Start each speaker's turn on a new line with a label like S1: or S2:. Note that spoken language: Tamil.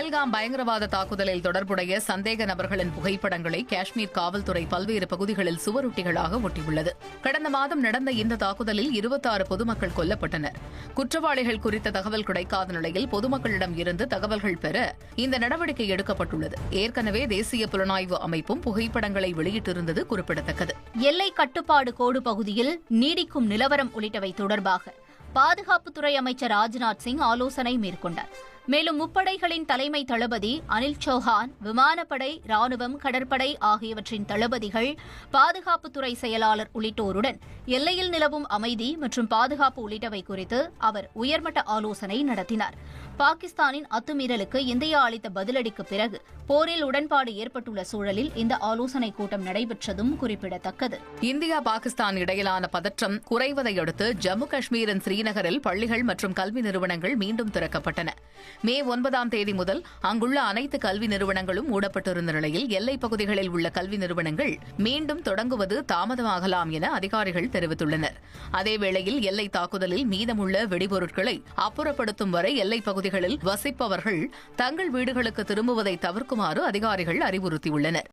S1: பஹல்காம் பயங்கரவாத தாக்குதலில் தொடர்புடைய சந்தேக நபர்களின் புகைப்படங்களை காஷ்மீர் காவல்துறை பல்வேறு பகுதிகளில் சுவரொட்டிகளாக ஒட்டியுள்ளது. கடந்த மாதம் நடந்த இந்த தாக்குதலில் இருபத்தாறு பொதுமக்கள் கொல்லப்பட்டனர். குற்றவாளிகள் குறித்த தகவல் கிடைக்காத நிலையில் பொதுமக்களிடம் இருந்து தகவல்கள் பெற இந்த நடவடிக்கை எடுக்கப்பட்டுள்ளது. ஏற்கனவே தேசிய புலனாய்வு அமைப்பும் புகைப்படங்களை வெளியிட்டிருந்தது குறிப்பிடத்தக்கது.
S2: எல்லை கட்டுப்பாடு கோடு பகுதியில் நீடிக்கும் நிலவரம் உள்ளிட்டவை தொடர்பாக பாதுகாப்புத்துறை அமைச்சர் ராஜ்நாத் சிங் ஆலோசனை மேற்கொண்டார். மேலும் முப்படைகளின் தலைமை தளபதி அனில் சௌஹான் விமானப்படை ராணுவம் கடற்படை ஆகியவற்றின் தளபதிகள் பாதுகாப்புத்துறை செயலாளர் உள்ளிட்டோருடன் எல்லையில் நிலவும் அமைதி மற்றும் பாதுகாப்பு உள்ளிட்டவை குறித்து அவர் உயர்மட்ட ஆலோசனை நடத்தினார். பாகிஸ்தானின் அத்துமீறலுக்கு இந்தியா அளித்த பதிலடிக்கு பிறகு போரில் உடன்பாடு ஏற்பட்டுள்ள சூழலில் இந்த ஆலோசனைக் கூட்டம் நடைபெற்றதும் குறிப்பிடத்தக்கது.
S1: இந்தியா பாகிஸ்தான் இடையிலான பதற்றம் குறைவதையடுத்து ஜம்மு காஷ்மீரின் ஸ்ரீநகரில் பள்ளிகள் மற்றும் கல்வி நிறுவனங்கள் மீண்டும் திறக்கப்பட்டன. மே ஒன்பதாம் தேதி முதல் அங்குள்ள அனைத்து கல்வி நிறுவனங்களும் மூடப்பட்டிருந்த நிலையில் எல்லைப் பகுதிகளில் உள்ள கல்வி நிறுவனங்கள் மீண்டும் தொடங்குவது தாமதமாகலாம் என அதிகாரிகள் தெரிவித்துள்ளனர். அதேவேளையில் எல்லை தாக்குதலில் மீதமுள்ள வெடிபொருட்களை அப்புறப்படுத்தும் வரை எல்லைப் பகுதிகளில் வசிப்பவர்கள் தங்கள் வீடுகளுக்கு திரும்புவதை தவிர்க்குமாறு அதிகாரிகள் அறிவுறுத்தியுள்ளனர்.